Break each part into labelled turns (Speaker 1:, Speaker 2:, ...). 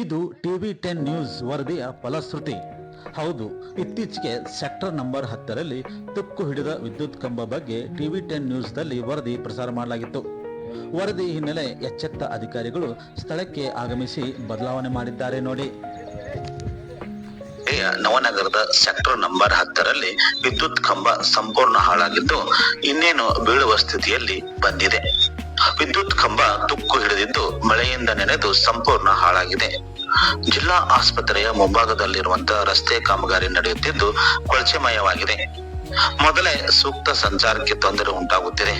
Speaker 1: ಇದು TV ten news ವರದಿಯ ಫಲಶ್ರುತಿ. ಹೌದು, ಇತ್ತೀಚೆಗೆ ಸೆಕ್ಟರ್ ನಂಬರ್ ಹತ್ತರಲ್ಲಿ ತುಕ್ಕು ಹಿಡಿದ ವಿದ್ಯುತ್ ಕಂಬ ಬಗ್ಗೆ ಟಿವಿ ಟೆನ್ ನ್ಯೂಸ್ನಲ್ಲಿ ವರದಿ ಪ್ರಸಾರ ಮಾಡಲಾಗಿತ್ತು. ವರದಿ ಹಿನ್ನೆಲೆ ಎಚ್ಚೆತ್ತ ಅಧಿಕಾರಿಗಳು ಸ್ಥಳಕ್ಕೆ ಆಗಮಿಸಿ ಬದಲಾವಣೆ ಮಾಡಿದ್ದಾರೆ ನೋಡಿ.
Speaker 2: ನವನಗರದ ಸೆಕ್ಟರ್ ನಂಬರ್ ಹತ್ತರಲ್ಲಿ ವಿದ್ಯುತ್ ಕಂಬ ಸಂಪೂರ್ಣ ಹಾಳಾಗಿದ್ದು ಇನ್ನೇನು ಬೀಳುವ ಸ್ಥಿತಿಯಲ್ಲಿ ಬಂದಿದೆ. ವಿದ್ಯುತ್ ಕಂಬ ತುಕ್ಕು ಹಿಡಿದಿದ್ದು ಮಳೆಯಿಂದ ನೆನೆದು ಸಂಪೂರ್ಣ ಹಾಳಾಗಿದೆ. ಜಿಲ್ಲಾ ಆಸ್ಪತ್ರೆಯ ಮುಂಭಾಗದಲ್ಲಿರುವಂತಹ ರಸ್ತೆ ಕಾಮಗಾರಿ ನಡೆಯುತ್ತಿದ್ದು ಕೊಳಚೆಮಯವಾಗಿದೆ ಮೊದಲೇ ಸೂಕ್ತ ಸಂಚಾರಕ್ಕೆ ತೊಂದರೆ ಉಂಟಾಗುತ್ತಿದೆ.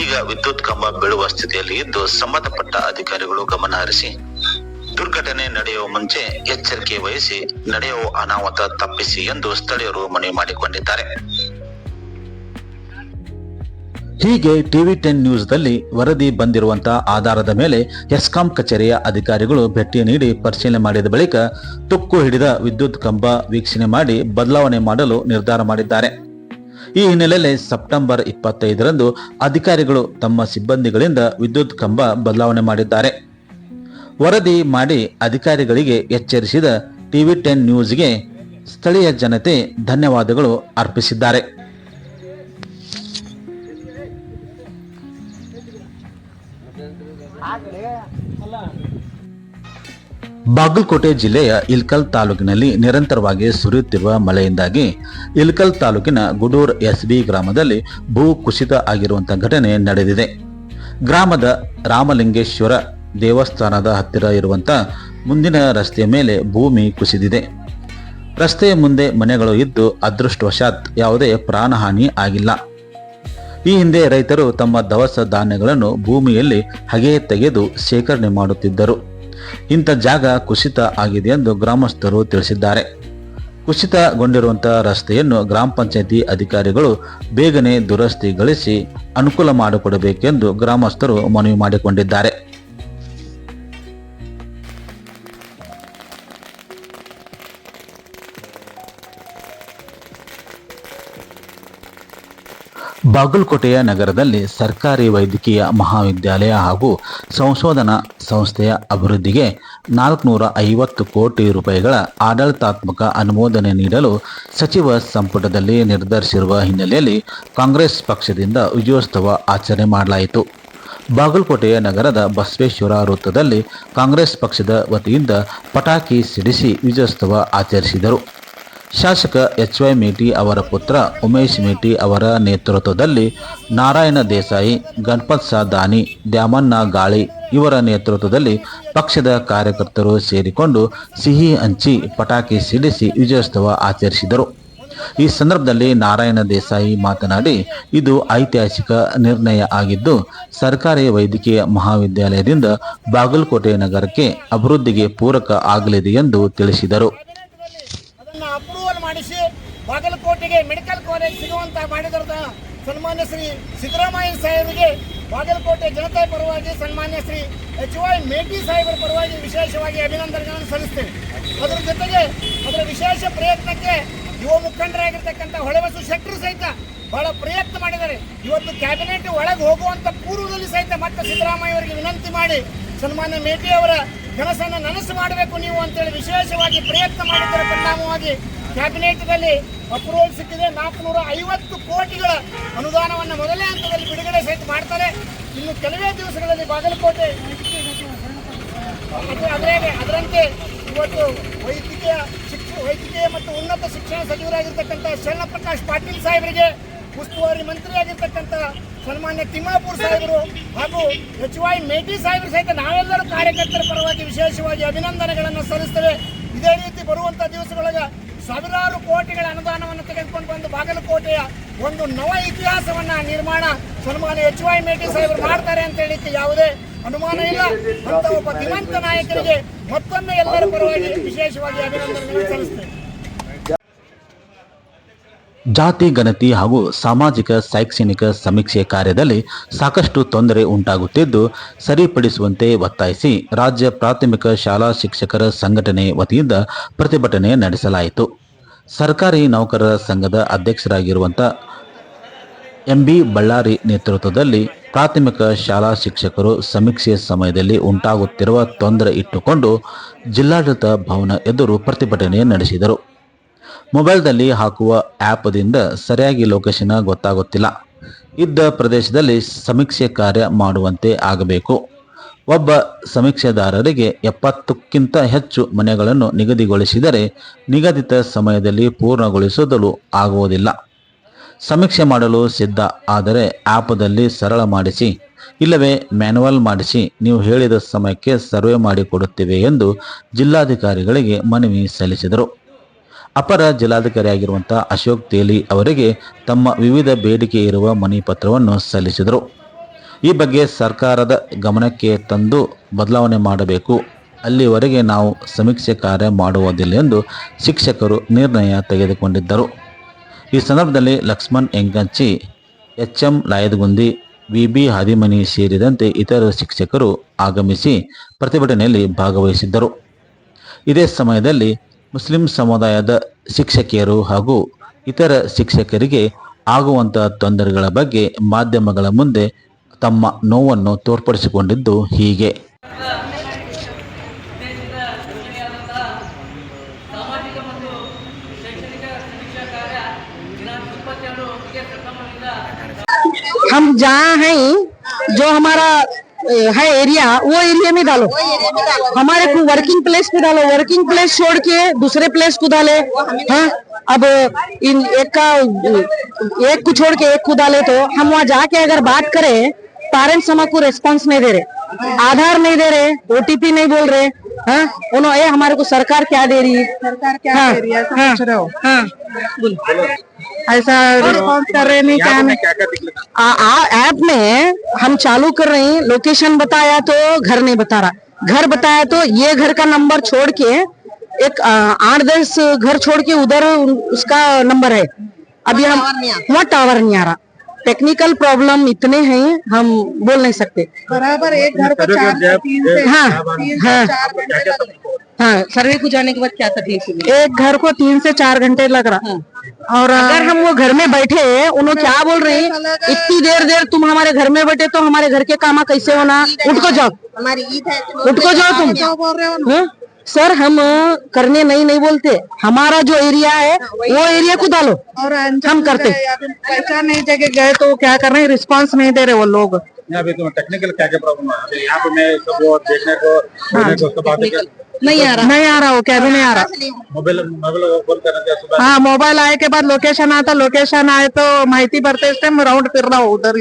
Speaker 2: ಈಗ ವಿದ್ಯುತ್ ಕಂಬ ಬೀಳುವ ಸ್ಥಿತಿಯಲ್ಲಿ ಇದ್ದು ಸಂಬಂಧಪಟ್ಟ ಅಧಿಕಾರಿಗಳು ಗಮನ ಹರಿಸಿ. ದುರ್ಘಟನೆ ನಡೆಯುವ ಮುಂಚೆ ಎಚ್ಚರಿಕೆ ವಹಿಸಿ ನಡೆಯುವ ಅನಾಹುತ ತಪ್ಪಿಸಿ ಎಂದು ಸ್ಥಳೀಯರು ಮನವಿ ಮಾಡಿಕೊಂಡಿದ್ದಾರೆ.
Speaker 1: ಹೀಗೆ ಟಿವಿ ಟೆನ್ ನ್ಯೂಸ್ನಲ್ಲಿ ವರದಿ ಬಂದಿರುವಂತಹ ಆಧಾರದ ಮೇಲೆ ಎಸ್ಕಾಂ ಕಚೇರಿಯ ಅಧಿಕಾರಿಗಳು ಭೇಟಿ ನೀಡಿ ಪರಿಶೀಲನೆ ಮಾಡಿದ ಬಳಿಕ ತುಕ್ಕು ಹಿಡಿದ ವಿದ್ಯುತ್ ಕಂಬ ವೀಕ್ಷಣೆ ಮಾಡಿ ಬದಲಾವಣೆ ಮಾಡಲು ನಿರ್ಧಾರ ಮಾಡಿದ್ದಾರೆ. ಈ ಹಿನ್ನೆಲೆಯಲ್ಲಿ ಸೆಪ್ಟೆಂಬರ್ ಇಪ್ಪತ್ತೈದರಂದು ಅಧಿಕಾರಿಗಳು ತಮ್ಮ ಸಿಬ್ಬಂದಿಗಳಿಂದ ವಿದ್ಯುತ್ ಕಂಬ ಬದಲಾವಣೆ ಮಾಡಿದ್ದಾರೆ. ವರದಿ ಮಾಡಿ ಅಧಿಕಾರಿಗಳಿಗೆ ಎಚ್ಚರಿಸಿದ ಟಿವಿ ಟೆನ್ ನ್ಯೂಸ್ಗೆ ಸ್ಥಳೀಯ ಜನತೆ ಧನ್ಯವಾದಗಳು ಅರ್ಪಿಸಿದ್ದಾರೆ. ಬಾಗಲಕೋಟೆ ಜಿಲ್ಲೆಯ ಇಲ್ಕಲ್ ತಾಲೂಕಿನಲ್ಲಿ ನಿರಂತರವಾಗಿ ಸುರಿಯುತ್ತಿರುವ ಮಳೆಯಿಂದಾಗಿ ಇಲ್ಕಲ್ ತಾಲೂಕಿನ ಗುಡೂರ್ ಎಸ್ಬಿ ಗ್ರಾಮದಲ್ಲಿ ಭೂ ಕುಸಿತ ಆಗಿರುವಂತಹ ಘಟನೆ ನಡೆದಿದೆ. ಗ್ರಾಮದ ರಾಮಲಿಂಗೇಶ್ವರ ದೇವಸ್ಥಾನದ ಹತ್ತಿರ ಇರುವಂತಹ ಮುಂದಿನ ರಸ್ತೆಯ ಮೇಲೆ ಭೂಮಿ ಕುಸಿದಿದೆ. ರಸ್ತೆಯ ಮುಂದೆ ಮನೆಗಳು ಇದ್ದು ಅದೃಷ್ಟವಶಾತ್ ಯಾವುದೇ ಪ್ರಾಣಹಾನಿ ಆಗಿಲ್ಲ. ಈ ಹಿಂದೆ ರೈತರು ತಮ್ಮ ದವಸ ಧಾನ್ಯಗಳನ್ನು ಭೂಮಿಯಲ್ಲಿ ಹಗೆ ತೆಗೆದು ಶೇಖರಣೆ ಮಾಡುತ್ತಿದ್ದರು. ಇಂಥ ಜಾಗ ಕುಸಿತ ಆಗಿದೆ ಎಂದು ಗ್ರಾಮಸ್ಥರು ತಿಳಿಸಿದ್ದಾರೆ. ಕುಸಿತಗೊಂಡಿರುವಂತಹ ರಸ್ತೆಯನ್ನು ಗ್ರಾಮ ಪಂಚಾಯಿತಿ ಅಧಿಕಾರಿಗಳು ಬೇಗನೆ ದುರಸ್ತಿಗೊಳಿಸಿ ಅನುಕೂಲ ಮಾಡಿಕೊಡಬೇಕೆಂದು ಗ್ರಾಮಸ್ಥರು ಮನವಿ ಮಾಡಿಕೊಂಡಿದ್ದಾರೆ. ಬಾಗಲಕೋಟೆಯ ನಗರದಲ್ಲಿ ಸರ್ಕಾರಿ ವೈದ್ಯಕೀಯ ಮಹಾವಿದ್ಯಾಲಯ ಹಾಗೂ ಸಂಶೋಧನಾ ಸಂಸ್ಥೆಯ ಅಭಿವೃದ್ಧಿಗೆ ನಾಲ್ಕುನೂರ ಐವತ್ತು ಕೋಟಿ ರೂಪಾಯಿಗಳ ಆಡಳಿತಾತ್ಮಕ ಅನುಮೋದನೆ ನೀಡಲು ಸಚಿವ ಸಂಪುಟದಲ್ಲಿ ನಿರ್ಧರಿಸಿರುವ ಹಿನ್ನೆಲೆಯಲ್ಲಿ ಕಾಂಗ್ರೆಸ್ ಪಕ್ಷದಿಂದ ವಿಜಯೋತ್ಸವ ಆಚರಣೆ ಮಾಡಲಾಯಿತು. ಬಾಗಲಕೋಟೆಯ ನಗರದ ಬಸವೇಶ್ವರ ವೃತ್ತದಲ್ಲಿ ಕಾಂಗ್ರೆಸ್ ಪಕ್ಷದ ವತಿಯಿಂದ ಪಟಾಕಿ ಸಿಡಿಸಿ ವಿಜಯೋತ್ಸವ ಆಚರಿಸಿದರು. ಶಾಸಕ ಎಚ್ ವೈ ಮೇಟಿ ಅವರ ಪುತ್ರ ಉಮೇಶ್ ಮೇಟಿ ಅವರ ನೇತೃತ್ವದಲ್ಲಿ ನಾರಾಯಣ ದೇಸಾಯಿ, ಗಣಪತ್ ಸಾದಾನಿ ದ್ಯಾಮಣ್ಣ ಗಾಳಿ ಇವರ ನೇತೃತ್ವದಲ್ಲಿ ಪಕ್ಷದ ಕಾರ್ಯಕರ್ತರು ಸೇರಿಕೊಂಡು ಸಿಹಿ ಹಂಚಿ ಪಟಾಕಿ ಸಿಡಿಸಿ ವಿಜಯೋತ್ಸವ ಆಚರಿಸಿದರು. ಈ ಸಂದರ್ಭದಲ್ಲಿ ನಾರಾಯಣ ದೇಸಾಯಿ ಮಾತನಾಡಿ, ಇದು ಐತಿಹಾಸಿಕ ನಿರ್ಣಯ ಆಗಿದ್ದು, ಸರ್ಕಾರಿ ವೈದ್ಯಕೀಯ ಮಹಾವಿದ್ಯಾಲಯದಿಂದ ಬಾಗಲಕೋಟೆ ನಗರಕ್ಕೆ ಅಭಿವೃದ್ಧಿಗೆ ಪೂರಕ ಆಗಲಿದೆ ಎಂದು ತಿಳಿಸಿದರು.
Speaker 3: ಬಾಗಲಕೋಟೆಗೆ ಮೆಡಿಕಲ್ ಕಾಲೇಜ್ ಸಿಗುವಂತ ಮಾಡಿದ ಸನ್ಮಾನ್ಯ ಶ್ರೀ ಸಿದ್ದರಾಮಯ್ಯ ಸಾಹೇಬರಿಗೆ ಬಾಗಲಕೋಟೆ ಜನತೆ ಪರವಾಗಿ ಸನ್ಮಾನ್ಯ ಶ್ರೀ ಎಚ್ ವೈ ಮೇಟಿ ಸಾಹೇಬರ ಪರವಾಗಿ ವಿಶೇಷವಾಗಿ ಅಭಿನಂದನೆಗಳನ್ನು ಸಲ್ಲಿಸ್ತೇವೆ ಅದರ ಜೊತೆಗೆ ಅದರ ವಿಶೇಷ ಪ್ರಯತ್ನಕ್ಕೆ ಯುವ ಮುಖಂಡರಾಗಿರ್ತಕ್ಕಂಥ ಹೊಳೆಬಸು ಶೆಟ್ಟರು ಸಹಿತ ಬಹಳ ಪ್ರಯತ್ನ ಮಾಡಿದ್ದಾರೆ. ಇವತ್ತು ಕ್ಯಾಬಿನೆಟ್ ಒಳಗೆ ಹೋಗುವಂತ ಪೂರ್ವದಲ್ಲಿ ಸಹಿತ ಮತ್ತೆ ಸಿದ್ದರಾಮಯ್ಯ ಅವರಿಗೆ ವಿನಂತಿ ಮಾಡಿ ಸನ್ಮಾನ್ಯ ಮೇಟಿ ಅವರ ಕನಸನ್ನು ನನಸು ಮಾಡಬೇಕು ನೀವು ಅಂತೇಳಿ ವಿಶೇಷವಾಗಿ ಪ್ರಯತ್ನ ಮಾಡಿದ್ದರ ಪರಿಣಾಮವಾಗಿ ಕ್ಯಾಬಿನೆಟ್ನಲ್ಲಿ ಅಪ್ರೂವಲ್ ಸಿಕ್ಕಿದೆ. ನಾಲ್ಕುನೂರ ಐವತ್ತು ಕೋಟಿಗಳ ಅನುದಾನವನ್ನು ಮೊದಲೇ ಹಂತದಲ್ಲಿ ಬಿಡುಗಡೆ ಸಹಿತ ಮಾಡ್ತಾರೆ ಇನ್ನು ಕೆಲವೇ ದಿವಸಗಳಲ್ಲಿ ಬಾಗಲಕೋಟೆ ಅದು ಅದರೇ ಅದರಂತೆ ಇವತ್ತು ವೈದ್ಯಕೀಯ ಶಿಕ್ಷ, ವೈದ್ಯಕೀಯ ಮತ್ತು ಉನ್ನತ ಶಿಕ್ಷಣ ಸಚಿವರಾಗಿರ್ತಕ್ಕಂಥ ಶರಣಪ್ರಕಾಶ್ ಪಾಟೀಲ್ ಸಾಹೇಬರಿಗೆ ಉಸ್ತುವಾರಿ ಮಂತ್ರಿಯಾಗಿರ್ತಕ್ಕಂಥ ಸನ್ಮಾನ್ಯ ತಿಮ್ಮಾಪುರ್ ಸಾಹೇಬರು ಹಾಗೂ ಎಚ್ ವೈ ಮೇಟಿ ಸಾಹೇಬರು ಸಹಿತ ನಾವೆಲ್ಲರೂ ಕಾರ್ಯಕರ್ತರ ಪರವಾಗಿ ವಿಶೇಷವಾಗಿ ಅಭಿನಂದನೆಗಳನ್ನು ಸಲ್ಲಿಸ್ತೇವೆ. ಇದೇ ರೀತಿ ಬರುವಂಥ ದಿವಸದೊಳಗೆ ಸಾವಿರಾರು ಕೋಟಿಗಳ ಅನುದಾನವನ್ನು ತೆಗೆದುಕೊಂಡು ಬಂದು ಬಾಗಲಕೋಟೆಯ ಒಂದು ನವ ಇತಿಹಾಸವನ್ನ ನಿರ್ಮಾಣ ಸನ್ಮಾನ ಎಚ್ ವೈ ಮೇಟಿ ಸಾಹೇಬರು ಮಾಡ್ತಾರೆ ಅಂತ ಹೇಳಿಕ್ಕೆ ಯಾವುದೇ ಅನುಮಾನ ಇಲ್ಲ. ಅಂತ ಒಬ್ಬ ಧೀಮಂತ ನಾಯಕರಿಗೆ ಮತ್ತೊಮ್ಮೆ ಎಲ್ಲರ ಪರವಾಗಿ ವಿಶೇಷವಾಗಿ ಅಭಿನಂದನೆಗಳನ್ನು ಸಲ್ಲಿಸ್ತೇವೆ
Speaker 1: ಜಾತಿ, ಗಣತಿ ಹಾಗೂ ಸಾಮಾಜಿಕ, ಶೈಕ್ಷಣಿಕ ಸಮೀಕ್ಷೆ ಕಾರ್ಯದಲ್ಲಿ ಸಾಕಷ್ಟು ತೊಂದರೆ ಉಂಟಾಗುತ್ತಿದ್ದು, ಸರಿಪಡಿಸುವಂತೆ ಒತ್ತಾಯಿಸಿ ರಾಜ್ಯ ಪ್ರಾಥಮಿಕ ಶಾಲಾ ಶಿಕ್ಷಕರ ಸಂಘಟನೆ ವತಿಯಿಂದ ಪ್ರತಿಭಟನೆ ನಡೆಸಲಾಯಿತು. ಸರ್ಕಾರಿ ನೌಕರರ ಸಂಘದ ಅಧ್ಯಕ್ಷರಾಗಿರುವಂಥ ಎಂಬಿ ಬಳ್ಳಾರಿ ನೇತೃತ್ವದಲ್ಲಿ ಪ್ರಾಥಮಿಕ ಶಾಲಾ ಶಿಕ್ಷಕರು ಸಮೀಕ್ಷೆ ಸಮಯದಲ್ಲಿ ಉಂಟಾಗುತ್ತಿರುವ ತೊಂದರೆ ಇಟ್ಟುಕೊಂಡು ಜಿಲ್ಲಾಡಳಿತ ಭವನ ಎದುರು ಪ್ರತಿಭಟನೆ ನಡೆಸಿದರು. ಮೊಬೈಲ್ದಲ್ಲಿ ಹಾಕುವ ಆ್ಯಪ್ದಿಂದ ಸರಿಯಾಗಿ ಲೊಕೇಶನ್ ಗೊತ್ತಾಗುತ್ತಿಲ್ಲ. ಇದ್ದ ಪ್ರದೇಶದಲ್ಲಿ ಸಮೀಕ್ಷೆ ಕಾರ್ಯ ಮಾಡುವಂತೆ ಆಗಬೇಕು. ಒಬ್ಬ ಸಮೀಕ್ಷೆದಾರರಿಗೆ ಎಪ್ಪತ್ತಕ್ಕಿಂತ ಹೆಚ್ಚು ಮನೆಗಳನ್ನು ನಿಗದಿಗೊಳಿಸಿದರೆ ನಿಗದಿತ ಸಮಯದಲ್ಲಿ ಪೂರ್ಣಗೊಳಿಸಲು ಆಗುವುದಿಲ್ಲ. ಸಮೀಕ್ಷೆ ಮಾಡಲು ಸಿದ್ಧ, ಆದರೆ ಆ್ಯಪದಲ್ಲಿ ಸರಳ ಮಾಡಿಸಿ, ಇಲ್ಲವೇ ಮ್ಯಾನುವಲ್ ಮಾಡಿಸಿ, ನೀವು ಹೇಳಿದ ಸಮಯಕ್ಕೆ ಸರ್ವೆ ಮಾಡಿಕೊಡುತ್ತೇವೆ ಎಂದು ಜಿಲ್ಲಾಧಿಕಾರಿಗಳಿಗೆ ಮನವಿ ಸಲ್ಲಿಸಿದರು. ಅಪರ ಜಿಲ್ಲಾಧಿಕಾರಿಯಾಗಿರುವಂಥ ಅಶೋಕ್ ತೇಲಿ ಅವರಿಗೆ ತಮ್ಮ ವಿವಿಧ ಬೇಡಿಕೆ ಇರುವ ಮನವಿ ಪತ್ರವನ್ನು ಸಲ್ಲಿಸಿದರು. ಈ ಬಗ್ಗೆ ಸರ್ಕಾರದ ಗಮನಕ್ಕೆ ತಂದು ಬದಲಾವಣೆ ಮಾಡಬೇಕು. ಅಲ್ಲಿವರೆಗೆ ನಾವು ಸಮೀಕ್ಷೆ ಕಾರ್ಯ ಮಾಡುವುದಿಲ್ಲ ಎಂದು ಶಿಕ್ಷಕರು ನಿರ್ಣಯ ತೆಗೆದುಕೊಂಡಿದ್ದರು. ಈ ಸಂದರ್ಭದಲ್ಲಿ Lakshman Enganchi H M Layadagundi V B Hadimani ಸೇರಿದಂತೆ ಇತರ ಶಿಕ್ಷಕರು ಆಗಮಿಸಿ ಪ್ರತಿಭಟನೆಯಲ್ಲಿ ಭಾಗವಹಿಸಿದ್ದರು. ಇದೇ ಸಮಯದಲ್ಲಿ ಮುಸ್ಲಿಂ ಸಮುದಾಯದ ಶಿಕ್ಷಕಿಯರು ಹಾಗೂ ಇತರ ಶಿಕ್ಷಕರಿಗೆ ಆಗುವಂಥ ತೊಂದರೆಗಳ ಬಗ್ಗೆ ಮಾಧ್ಯಮಗಳ ಮುಂದೆ ತಮ್ಮ ನೋವನ್ನು ತೋರ್ಪಡಿಸಿಕೊಂಡಿದ್ದು ಹೀಗೆ
Speaker 4: ಉದ್ದೇಶದಿಂದ ಯೋಜನೆಯಾದಂತಹ ಸಾಮಾಜಿಕ ಮತ್ತು ಶೈಕ್ಷಣಿಕ ಸಮೀಕ್ಷಾ ಕಾರ್ಯ ದಿನಾಂಕ ಇಪ್ಪತ್ತೆರಡುಗೆ ಸೆಪ್ಟೆಂಬರ್ನಿಂದ
Speaker 5: हम जहाँ हैं जो हमारा अ, है एरिया वो एरिया में डालो। हमारे को वर्किंग प्लेस पे डालो। वर्किंग प्लेस छोड़ के दूसरे प्लेस को डाले हाँ? अब इन एक का एक को छोड़ के एक को डाले तो हम वहाँ जाके अगर बात करें पेरेंट्स हमको रेस्पॉन्स नहीं दे रहे। आधार नहीं दे रहे ओटीपी नहीं बोल रहे। हाँ? उन्होंने ये हमारे को सरकार क्या दे रही? है सरकार क्या हाँ, दे रही है? ऐसा रहे हो? हाँ। बोलो। ऐसा रिस्पॉन्स कर रहे नहीं? क्या ऐप में हम चालू कर रहे हैं। लोकेशन बताया तो घर नहीं बता रहा। घर बताया तो ये घर का नंबर छोड़ के एक आठ दस घर छोड़ के उधर उसका नंबर है। अभी हम वहाँ टावर नहीं आ रहा। टेक्निकल प्रॉब्लम इतने हैं हम बोल नहीं सकते।
Speaker 6: बराबर एक घर को चार से तीन से
Speaker 5: हाँ। हाँ
Speaker 6: हैं।
Speaker 5: हाँ।
Speaker 6: सर्वे को जाने के बाद क्या तकलीफ़
Speaker 5: एक घर को तीन से चार घंटे लग रहा। और अगर हम वो घर में बैठे उन्होंने क्या बोल रहे इतनी देर देर तुम हमारे घर में बैठे तो हमारे घर के काम कैसे होना? उठ को जाओ।
Speaker 6: हमारी ईद है
Speaker 5: उठ को जाओ तुम।
Speaker 6: क्या बोल रहे हो
Speaker 5: हाँ? सर हम करने नहीं नहीं बोलते। हमारा जो एरिया है वो एरिया को डालो।
Speaker 6: और
Speaker 5: हम करते
Speaker 6: पहचान नहीं जगह गए तो क्या कर रहे हैं? रिस्पांस नहीं दे रहे वो लोग।
Speaker 7: यहाँ पे तो टेक्निकल क्या क्या प्रॉब्लम है? यहाँ पे मैं सब वो देखने को सुनने को सब बातें कर
Speaker 5: नहीं आ रहा नहीं आ रहा वो क्या? भी नहीं आ रहा।
Speaker 7: मोबाइल मोबाइल फ़ोन करने के सुबह
Speaker 5: हाँ मोबाइल आए के बाद लोकेशन आता लोकेशन आए तो माहिती भरते इस टाइम राउंड फिर रहा हूँ उधर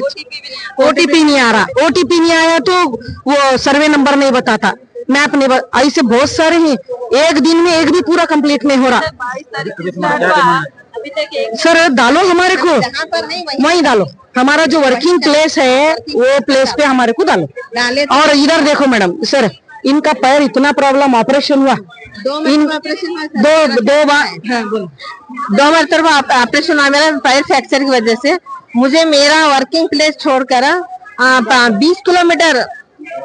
Speaker 5: ओटीपी नहीं आ रहा। ओटीपी नहीं आया तो वो सर्वे नंबर नहीं बताता। मैप नहीं बत... ऐसे बहुत सारे हैं। एक दिन में एक भी पूरा कंप्लीट नहीं हो रहा। सर डालो हमारे को। वहीं डालो। हमारा जो वर्किंग प्लेस है वो प्लेस पे हमारे को डालो। और इधर देखो मैडम सर इनका पैर इतना प्रॉब्लम ऑपरेशन हुआ।
Speaker 6: दो
Speaker 5: इन
Speaker 6: ऑपरेशन
Speaker 5: दो दो बार हाँ,
Speaker 6: दो मरतबा ऑपरेशन हुआ मेरा पैर फ्रैक्चर की वजह से। मुझे मेरा वर्किंग प्लेस छोड़कर बीस किलोमीटर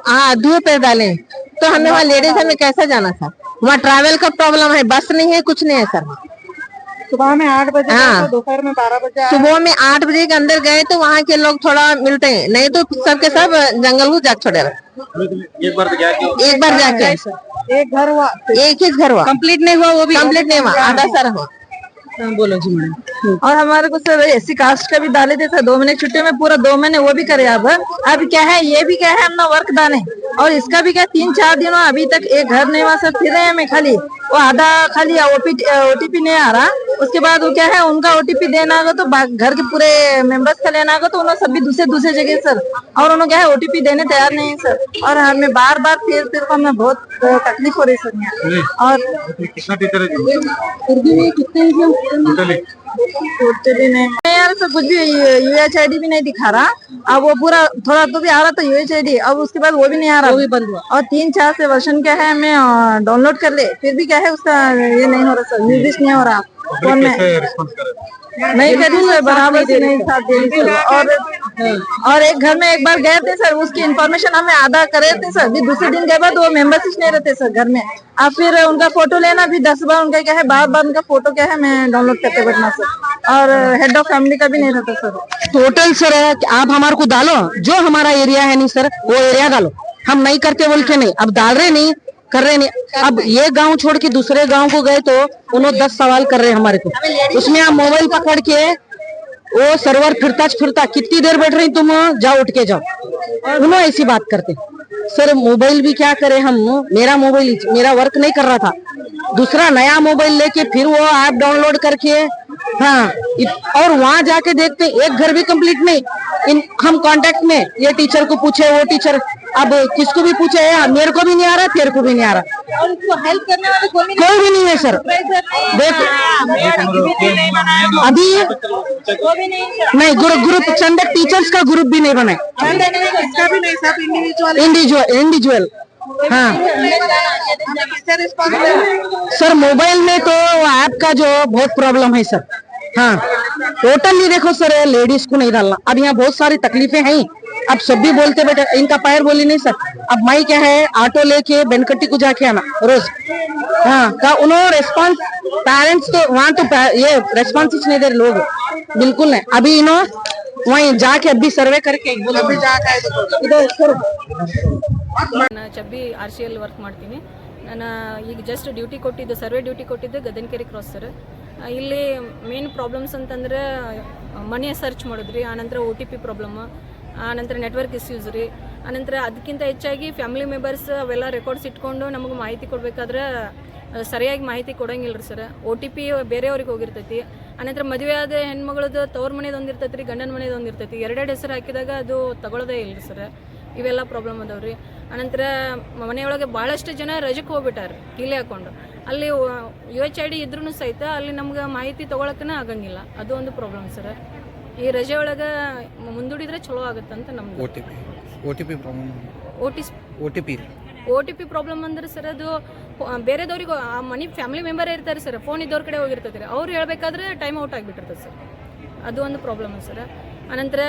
Speaker 6: हाँ धुएँ पे डाले तो हमें वहाँ लेडीज़ हमें कैसे जाना था? वहाँ ट्रैवल का प्रॉब्लम है बस नहीं है कुछ नहीं है सर।
Speaker 5: सुबह में आठ बजे
Speaker 6: हाँ।
Speaker 5: तो दोपहर में बारह बजे
Speaker 6: सुबह में आठ बजे के अंदर गए तो वहाँ के लोग थोड़ा मिलते हैं। नहीं तो सबके सब जंगल को जाग छोड़े रहे।
Speaker 7: एक बार जाके
Speaker 6: एक बार जाके
Speaker 5: एक घर हुआ।
Speaker 6: एक ही घर हुआ।
Speaker 5: कंप्लीट नहीं हुआ वो भी
Speaker 6: कंप्लीट नहीं हुआ। आधा सारा हुआ
Speaker 5: हाँ, बोलो जी मैडम।
Speaker 8: और हमारे को सर एसी कास्ट का भी डाले थे दो महीने छुट्टी में पूरा दो महीने वो भी करे अब। अब क्या है ये भी क्या है अपना वर्क दाने और इसका भी क्या तीन चार दिन अभी तक एक घर नहीं हुआ सर फिर रहे हैं मैं खाली। वो आधा खाली ओटीपी नहीं आ रहा। उसके बाद वो क्या है उनका ओटीपी देना होगा तो घर के पूरे मेंबर्स का लेना होगा तो उन्होंने सभी दूसरे दूसरे जगह सर। और उन्होंने क्या है ओटीपी देने तैयार नहीं है सर। और हमें बार बार फिर फिर को हमें बहुत तकलीफ़ हो रही है सर यहाँ। और
Speaker 7: कितना टीचर है
Speaker 8: कितने
Speaker 7: टोटली
Speaker 8: भी नहीं मैं यार सर कुछ भी यूएच आई भी नहीं दिखा रहा। अब वो पूरा थोड़ा तो भी आ रहा था यूएच आई डी अब उसके बाद वो भी नहीं आ रहा। वो भी बंद हुआ। और तीन चार से वर्षन क्या है मैं डाउनलोड कर ले फिर भी क्या है उसका ये नहीं हो रहा सर निर्देश नहीं हो रहा। में नहीं कर बराबर से नहीं साथ दे रही और और एक घर में एक बार गए थे सर उसकी इन्फॉर्मेशन हमें आधा करे थे सर। भी दूसरे दिन गए बाद वो मेंबर्स नहीं रहते सर घर में। आप फिर उनका फ़ोटो लेना भी दस बार उनका क्या है बार बार उनका फ़ोटो क्या है मैं डाउनलोड करते बैठना सर। और हेड ऑफ़ फैमिली का भी नहीं रहता सर।
Speaker 5: टोटल सर आप हमारे को डालो। जो हमारा एरिया है नहीं सर वो एरिया डालो। हम नहीं करते बोल के नहीं। अब डाल रहे नहीं कर रहे नहीं अब ये गाँव छोड़ के दूसरे गाँव को गए तो उन्होंने दस सवाल कर रहे हैं हमारे को। उसमें आप मोबाइल पकड़ के वो सर्वर फिरता फिरता कितनी देर बैठ रही तुम? जाओ उठ के जाओ। उन्होंने ऐसी बात करते। सर मोबाइल भी क्या करे हम? मेरा मोबाइल मेरा वर्क नहीं कर रहा था। दूसरा नया मोबाइल लेके फिर वो ऐप डाउनलोड करके हाँ और वहाँ जाके देखते एक घर भी कंप्लीट नहीं। इन हम कांटेक्ट में ये टीचर को पूछे वो टीचर अब किसको भी पूछे "यार, मेरे को भी नहीं आ रहा तेरे को भी नहीं आ रहा।
Speaker 8: और इसको हेल्प करने वाले कोई भी
Speaker 5: नहीं है सर देखो अभी
Speaker 8: नहीं
Speaker 5: ग्रुप ग्रुप चंदक टीचर्स का ग्रुप भी नहीं बना
Speaker 8: इंडिविजुअल
Speaker 5: इंडिविजुअल हाँ। सर मोबाइल में तो ऐप का जो बहुत प्रॉब्लम है सर हाँ। टोटली देखो सर लेडीज़ को नहीं डालना। अब यहाँ बहुत सारी तकलीफें हैं। अब सब भी बोलते बेटे इनका पैर बोली नहीं सर अब मैं क्या है ऑटो लेके बेनकट्टी को जाके आना रोज हाँ का उन्होंने रेस्पॉन्स पेरेंट्स तो वहाँ तो पै- ये रेस्पॉन्स नहीं दे रहे लोग बिल्कुल नहीं अभी इन्हों वहीं जाके अभी सर्वे करके अभी जाके इधर सर
Speaker 9: ನಾನು ಚಬ್ಬಿ ಆರ್ ಸಿ ಎಲ್ ವರ್ಕ್ ಮಾಡ್ತೀನಿ ನಾನು ಈಗ ಜಸ್ಟ್ ಡ್ಯೂಟಿ ಕೊಟ್ಟಿದ್ದು ಸರ್ವೆ ಡ್ಯೂಟಿ ಕೊಟ್ಟಿದ್ದು ಗದನಕೆರೆ ಕ್ರಾಸ್ ಸರ್ ಆ, ಇಲ್ಲಿ ಮೇನ್ ಪ್ರಾಬ್ಲಮ್ಸ್ ಅಂತಂದ್ರೆ ಮನಿ ಸರ್ಚ್ ಮಾಡಿದ್ರಿ ಆನಂತರ ಒ ಟಿ ಪಿ ಪ್ರಾಬ್ಲಮ್ ಆನಂತರ ನೆಟ್ವರ್ಕ್ ಇಶ್ಯೂಸ್ ರೀ. ಆನಂತರ ಅದಕ್ಕಿಂತ ಹೆಚ್ಚಾಗಿ ಫ್ಯಾಮಿಲಿ ಮೆಂಬರ್ಸ್ ಅವೆಲ್ಲ ರೆಕಾರ್ಡ್ಸ್ ಇಟ್ಕೊಂಡು ನಮಗೆ ಮಾಹಿತಿ ಕೊಡಬೇಕಾದ್ರೆ ಸರಿಯಾಗಿ ಮಾಹಿತಿ ಕೊಡೋಂಗಿಲ್ಲ ರೀ ಸರ್ ಒ ಟಿ ಪಿ ಬೇರೆಯವ್ರಿಗೆ ಹೋಗಿರ್ತೈತಿ. ಆನಂತರ ಮದುವೆ ಆದ ಹೆಣ್ಮಗಳದ್ದು ತವ್ರ ಮನೇದು ಒಂದಿರ್ತೈತಿ ರೀ ಗಂಡನ ಮನೇದು ಒಂದಿರ್ತೈತಿ ಎರಡೆರಡು ಹೆಸರು ಹಾಕಿದಾಗ ಅದು ತಗೊಳ್ಳೋದೇ ಇಲ್ಲ ರೀ ಸರ್ ಇವೆಲ್ಲ ಪ್ರಾಬ್ಲಮ್ ಅದಾವೆ ರೀ ಆನಂತರ ಮನೆಯೊಳಗೆ ಭಾಳಷ್ಟು ಜನ ರಜಕ್ಕೆ ಹೋಗ್ಬಿಟ್ಟಾರೆ, ಕೀಲೆ ಹಾಕೊಂಡು. ಅಲ್ಲಿ ಯು ಎಚ್ ಐ ಡಿ ಇದ್ರೂ ಸಹಿತ ಅಲ್ಲಿ ನಮ್ಗೆ ಮಾಹಿತಿ ತೊಗೊಳಕ್ಕನ ಆಗಂಗಿಲ್ಲ. ಅದು ಒಂದು ಪ್ರಾಬ್ಲಮ್ ಸರ್ ಈ ರಜೆ ಒಳಗೆ ಮುಂದೂಡಿದ್ರೆ ಚಲೋ ಆಗುತ್ತಂತ ನಮ್ದು.
Speaker 10: O T P O T P problem
Speaker 9: O T
Speaker 10: O T P
Speaker 9: O T P problem ಅಂದ್ರೆ ಸರ್ ಅದು ಬೇರೆದವ್ರಿಗೆ ಆ ಮನಿ ಫ್ಯಾಮಿಲಿ ಮೆಂಬರ್ ಇರ್ತಾರೆ ಸರ್ ಫೋನ್ ಇದ್ದವ್ರ ಕಡೆ ಹೋಗಿರ್ತದೆ ರೀ ಅವ್ರು ಹೇಳ್ಬೇಕಾದ್ರೆ ಟೈಮ್ ಔಟ್ ಆಗಿಬಿಟ್ಟಿರ್ತದೆ ಸರ್ ಅದು ಒಂದು ಪ್ರಾಬ್ಲಮ್ ಸರ್ ಅನಂತರ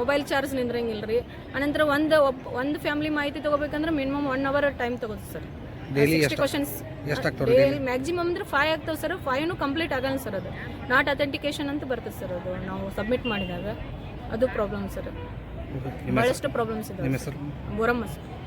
Speaker 9: ಮೊಬೈಲ್ ಚಾರ್ಜ್ ನಿಂದ್ರಂಗಿಲ್ಲ ರೀ ಅನಂತರ ಒಂದು ಒಬ್ಬ ಒಂದು ಫ್ಯಾಮಿಲಿ ಮಾಹಿತಿ ತೊಗೋಬೇಕಂದ್ರೆ ಮಿನಿಮಮ್ ಒನ್ ಅವರ್ ಟೈಮ್ ತೊಗೋದು ಸರ್ ಸಿಕ್ಸ್ಟಿ
Speaker 10: ಎಷ್ಟು-
Speaker 9: ಕ್ವಶನ್ಸ್ ಡೈಲಿ? ಮ್ಯಾಕ್ಸಿಮಮ್ ಅಂದ್ರೆ ಫೈವ್ ಆಗ್ತಾವೆ ಸರ್ ಫೈವ್ನು ಕಂಪ್ಲೀಟ್ ಆಗಲ್ಲ ಸರ್ ಅದು. ನಾಟ್ ಅಥೆಂಟಿಕೇಶನ್ ಅಂತ ಬರ್ತದೆ ಸರ್ ಅದು. ನಾವು ಸಬ್ಮಿಟ್ ಮಾಡಿದಾಗ. ಅದು ಪ್ರಾಬ್ಲಮ್ ಸರ್ ಬಹಳಷ್ಟು ಪ್ರಾಬ್ಲಮ್ಸ್
Speaker 10: ಇದೆ
Speaker 9: ಸರ್
Speaker 10: ಹೆಸರು?
Speaker 9: ಬೋರಮ್ಮ ಸರ್